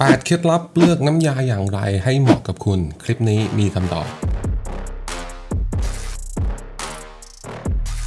8เคล็ดลับเลือกน้ำยาอย่างไรให้เหมาะกับคุณ คลิปนี้มีคำตอบ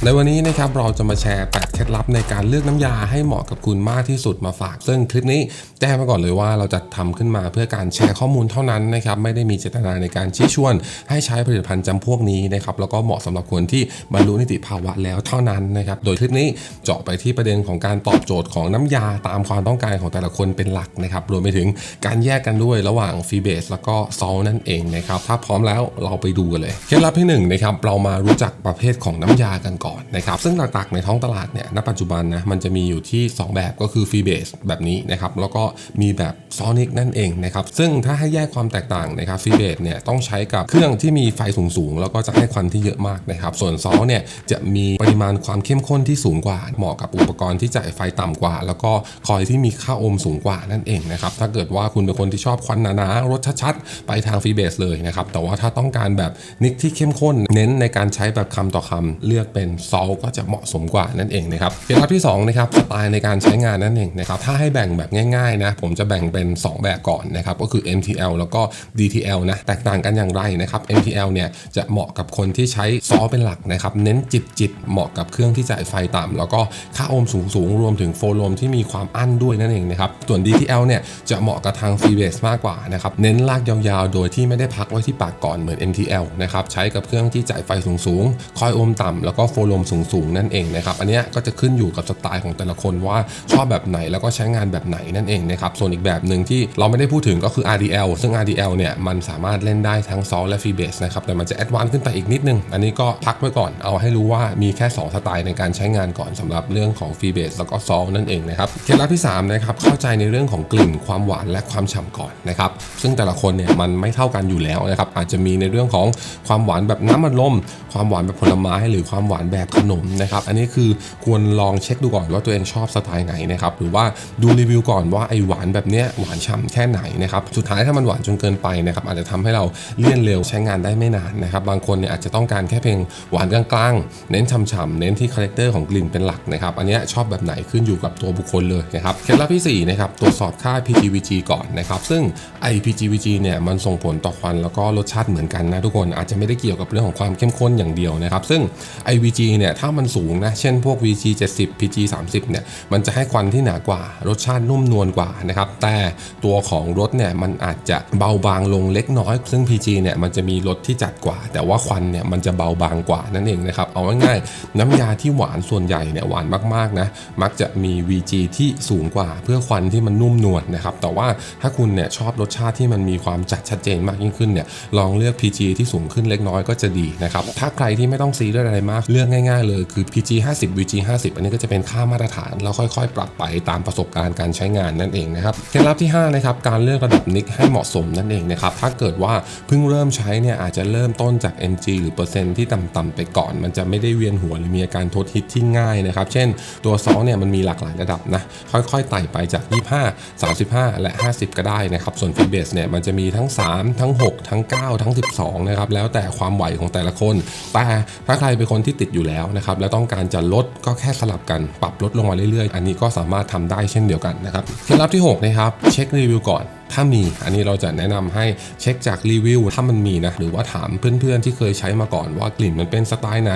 ในวันนี้นะครับเราจะมาแชร์ 8 เคล็ดลับในการเลือกน้ำยาให้เหมาะกับคุณมากที่สุดมาฝาก ซึ่งคลิปนี้แจ้งมาก่อนเลยว่าเราจะทำขึ้นมาเพื่อการแชร์ข้อมูลเท่านั้นนะครับไม่ได้มีเจตนาในการชี้ชวน ให้ใช้ผลิตภัณฑ์จำพวกนี้นะครับแล้วก็เหมาะสำหรับคนที่บรรลุนิติภาวะแล้วเท่านั้นนะครับโดยคลิปนี้เจาะไปที่ประเด็นของการตอบโจทย์ของน้ำยาตามความต้องการของแต่ละคนเป็นหลักนะครับรวมไปถึงการแยกกันด้วยระหว่างฟีเบสแล้วก็ซอลนั่นเองนะครับถ้าพร้อมแล้วเราไปดูกันเลย เคล็ดลับที่หนึ่งนะครับเรามารู้จักประเภทของน้ำยากันก่อนนะครับซึ่งหลักๆในท้องตลาดเนี่ยณปัจจุบันนะมันจะมีอยู่ที่ 2 แบบก็คือฟรีเบสแบบนี้นะครับแล้วก็มีแบบซอนิกนั่นเองนะครับซึ่งถ้าให้แยกความแตกต่างนะครับฟรีเบสเนี่ยต้องใช้กับเครื่องที่มีไฟสูงๆ แล้วก็จะให้ควันที่เยอะมากนะครับส่วนซอเนี่ยจะมีปริมาณความเข้มข้นที่สูงกว่า เหมาะกับอุปกรณ์ที่จ่ายไฟต่ำกว่า แล้วก็คอยที่มีค่าโอห์มสูงกว่านั่นเองนะครับถ้าเกิดว่าคุณเป็นคนที่ชอบควันหนาๆรสชัดๆไปทางฟรีเบสเลยนะครับแต่ว่าถ้าต้องการแบบนิกที่เข้มข้น เน้นในการใช้แบบคำต่อคำเลือกเป็นซอลก็จะเหมาะสมกว่านั่นเองนะครับเคล็ดลับที่2นะครับสไตล์ในการใช้งานนั่นเองนะครับถ้าให้แบ่งแบบง่ายๆนะผมจะแบ่งเป็น 2 แบบก่อนนะครับก็คือ MTL แล้วก็ DTL นะแตกต่างกันอย่างไรนะครับ MTL เนี่ยจะเหมาะกับคนที่ใช้ซอเป็นหลักนะครับเน้นจิบจิบเหมาะกับเครื่องที่จ่ายไฟต่ำแล้วก็ค่าโอห์มสูงสูงๆรวมถึงโฟลมที่มีความอั้นด้วยนั่นเองนะครับส่วน DTL เนี่ยจะเหมาะกับทางฟรีเบสมากกว่านะครับเน้นลากยาวๆ โดยที่ไม่ได้พักไว้ที่ปากก่อนเหมือน MTL นะครับใช้กับเครื่องที่จ่ายไฟสูงๆคอยโอห์มต่ำแล้วก็โฟลมสูงๆ นั่นเองนะครับ อันนี้ก็จะขึ้นอยู่กับสไตล์ของแต่ละคนว่าชอบแบบไหนแล้วก็ใช้งานแบบไหนนั่นเองนะครับ ส่วนอีกแบบหนึ่งที่เราไม่ได้พูดถึงก็คือ RDL ซึ่ง RDL เนี่ยมันสามารถเล่นได้ทั้งซอลและฟรีเบสนะครับ แต่มันจะแอดวานซ์ขึ้นไปอีกนิดนึง อันนี้ก็พักไว้ก่อน เอาให้รู้ว่ามีแค่ 2 สไตล์ในการใช้งานก่อนสำหรับเรื่องของฟรีเบสแล้วก็ซอลนั่นเองนะครับ เคล็ดลับที่3นะครับเข้าใจในเรื่องของกลิ่นความหวานและความฉ่ำก่อนนะครับ ซึ่งแต่ละคนเนี่ยมันไม่เท่ากันอยู่แล้วนะครับอาจจะมีในเรื่องของความหวานแบบน้ำมันลม ความหวานแบบผลไม้หรือความหวานแบบขนมนะครับ อันนี้คือควรลองเช็คดูก่อนว่าตัวเองชอบสไตล์ไหนนะครับ หรือว่าดูรีวิวก่อนว่าไอหวานแบบเนี้ยหวานฉ่ำแค่ไหนนะครับ สุดท้ายถ้ามันหวานจนเกินไปนะครับอาจจะทำให้เราเลี่ยนเร็วใช้งานได้ไม่นานนะครับ บางคนเนี่ยอาจจะต้องการแค่เพียงหวานกลางๆ เน้นฉ่ำๆ เน้นที่คาแรคเตอร์ของกลิ่นเป็นหลักนะครับ อันนี้ชอบแบบไหนขึ้นอยู่กับตัวบุคคลเลยนะครับ เคล็ดลับที่4นะครับตรวจสอบค่า PGVG ก่อนนะครับ ซึ่งไอ PGVG เนี่ยมันส่งผลต่อควันแล้วก็รสชาติเหมือนกันนะทุกคนอาจจะไม่ได้เกี่ยวกับเรื่องของความเข้มข้นอย่างเดียวนะครับ ซึ่ง IVG เนี่ยถ้ามันสูงนะ เช่นพวก VG 70 PG 30เนี่ยมันจะให้ควันที่หนากว่ารสชาตินุ่มนวลกว่านะครับแต่ตัวของรสเนี่ยมันอาจจะเบาบางลงเล็กน้อย ซึ่ง PG เนี่ยมันจะมีรสที่จัดกว่า แต่ว่าควันเนี่ยมันจะเบาบางกว่านั่นเองนะครับเอาง่ายๆน้ำยาที่หวานส่วนใหญ่เนี่ยหวานมากๆนะมักจะมี VG ที่สูงกว่า เพื่อควันที่มันนุ่มนวลนะครับแต่ว่าถ้าคุณเนี่ยชอบรสชาติที่มันมีความจัดชัดเจนมากยิ่งขึ้นเนี่ยลองเลือก PG ที่สูงขึ้นเล็กน้อยก็จะดีนะครับถ้าใครที่ไม่ต้องซีเรียสอะไรมากเลือกง่ายๆเลยคือ PG 50 VG 50 อันนี้ก็จะเป็นค่ามาตรฐาน แล้วค่อยๆ ปรับไปตามประสบการณ์การใช้งานนั่นเองนะครับเคล็ดลับที่5นะครับการเลือกระดับนิกให้เหมาะสมนั่นเองนะครับถ้าเกิดว่าเพิ่งเริ่มใช้เนี่ยอาจจะเริ่มต้นจาก mg หรือเปอร์เซ็นต์ที่ต่ำๆไปก่อน มันจะไม่ได้เวียนหัวหรือมีอาการทดฮิตที่ง่ายนะครับเช่นตัวซอสเนี่ยมันมีหลากหลายระดับนะค่อยๆไต่ไปจาก 25 35 และ 50 ก็ได้นะครับส่วนฟีเบสเนี่ยมันจะมีทั้ง 3 ทั้ง 6 ทั้ง 9 ทั้ง 12นะครับแล้วแต่ความไหวของแต่ละคนแต่ถ้าใครเป็นคนที่ติดอยู่แล้วนะครับแล้วต้องการจะลดก็แค่สลับกันปรับลดลงมาเรื่อยๆ อันนี้ก็สามารถทำได้เช่นเดียวกันนะครับเคล็ดลับที่6นะครับเช็ครีวิวก่อน ถ้ามีอันนี้เราจะแนะนำให้เช็คจากรีวิวถ้ามันมีนะหรือว่าถามเพื่อนๆที่เคยใช้มาก่อนว่ากลิ่นมันเป็นสไตล์ไหน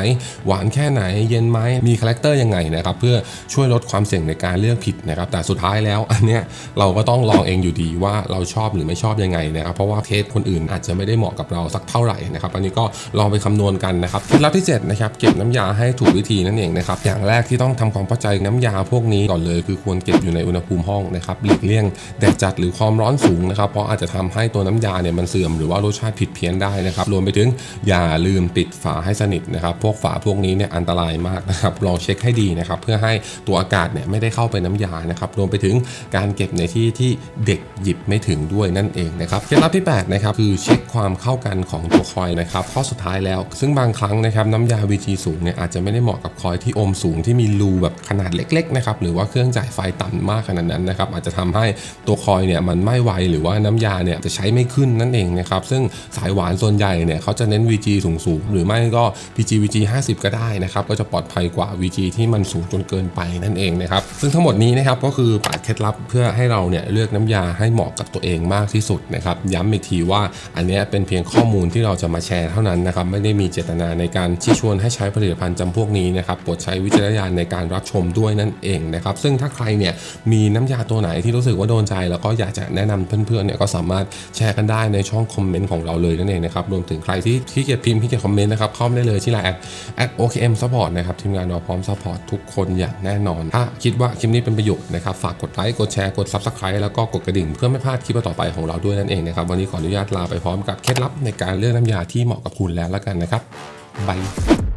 หวานแค่ไหนเย็นไหมมีคาแรคเตอร์ยังไงนะครับเพื่อช่วยลดความเสี่ยงในการเลือกผิดนะครับแต่สุดท้ายแล้วอันเนี้ยเราก็ต้องลองเองอยู่ดีว่าเราชอบหรือไม่ชอบยังไงนะครับเพราะว่าเคสคนอื่นอาจจะไม่ได้เหมาะกับเราสักเท่าไหร่นะครับอันนี้ก็ลองไปคำนวณกันนะครับเคล็ดลับที่7นะครับเก็บน้ำยาให้ถูกวิธีนั่นเองนะครับอย่างแรกที่ต้องทำความเข้าใจน้ำยาพวกนี้ก่อนเลย คือควรเก็บอยู่ในอุณหภูมิห้องนะครับหลีกเลี่ยงแดดจัดหรือความร้อนสูงนะครับเพราะอาจจะทำให้ตัวน้ำยาเนี่ยมันเสื่อมหรือว่ารสชาติผิดเพี้ยนได้นะครับรวมไปถึงอย่าลืมปิดฝาให้สนิทนะครับพวกฝาพวกนี้เนี่ยอันตรายมากนะครับลองเช็คให้ดีนะครับเพื่อให้ตัวอากาศเนี่ยไม่ได้เข้าไปน้ำยานะครับรวมไปถึงการเก็บในที่ที่เด็กหยิบไม่ถึงด้วยนั่นเองนะครับเคล็ดลับที่8นะครับคือเช็คความเข้ากันของตัวคอยนะครับข้อสุดท้ายแล้ว ซึ่งบางครั้งนะครับน้ำยา VG สูงเนี่ยอาจจะไม่ได้เหมาะกับคอยที่อมสูงที่มีรูแบบขนาดเล็กๆนะครับหรือว่าเครื่องจ่ายไฟต่ำมากขนาดนั้นนะครับอาจจะทำให้ตัวคอยเนี่ยมันไม่วหรือว่าน้ำยาเนี่ยจะใช้ไม่ขึ้นนั่นเองนะครับซึ่งสายหวานส่วนใหญ่เนี่ยเขาจะเน้น VG สูงๆหรือไม่ก็ PG VG 50 ก็ได้นะครับก็จะปลอดภัยกว่า VG ที่มันสูงจนเกินไปนั่นเองนะครับซึ่งทั้งหมดนี้นะครับก็คือ8เคล็ดลับเพื่อให้เราเนี่ยเลือกน้ำยาให้เหมาะกับตัวเองมากที่สุดนะครับย้ำอีกทีว่าอันนี้เป็นเพียงข้อมูลที่เราจะมาแชร์เท่านั้นนะครับไม่ได้มีเจตนาในการชี้ชวนให้ใช้ผลิตภัณฑ์จำพวกนี้นะครับโปรดใช้วิจารณญาณในการรับชมด้วยนั่นเองนะครับซึ่งถ้าใครเนี่ยมีน้ำยาตัวไหนที่รู้สึกว่าโดนใจ แล้วก็อยากจะแนะนำเพื่อนๆเนี่ยก็สามารถแชร์กันได้ในช่องคอมเมนต์ของเราเลยนั่นเองนะครับรวมถึงใครที่ที่เกียจพิมพ์ที่เกียจคอมเมนต์นะครับเข้ามาได้เลยที่ไลน์แอดแอด OKM Support นะครับทีมงานเราพร้อมซัพพอร์ตทุกคนอย่างแน่นอนถ้าคิดว่าคลิปนี้เป็นประโยชน์นะครับฝากกดไลค์กดแชร์กด Subscribe แล้วก็กดกระดิ่งเพื่อไม่พลาดคลิปต่อไปของเราด้วยนั่นเองนะครับวันนี้ขออนุญาตลาไปพร้อมกับเคล็ดลับในการเลือกน้ำยาที่เหมาะกับคุณแล้วแล้วกันนะครับบาย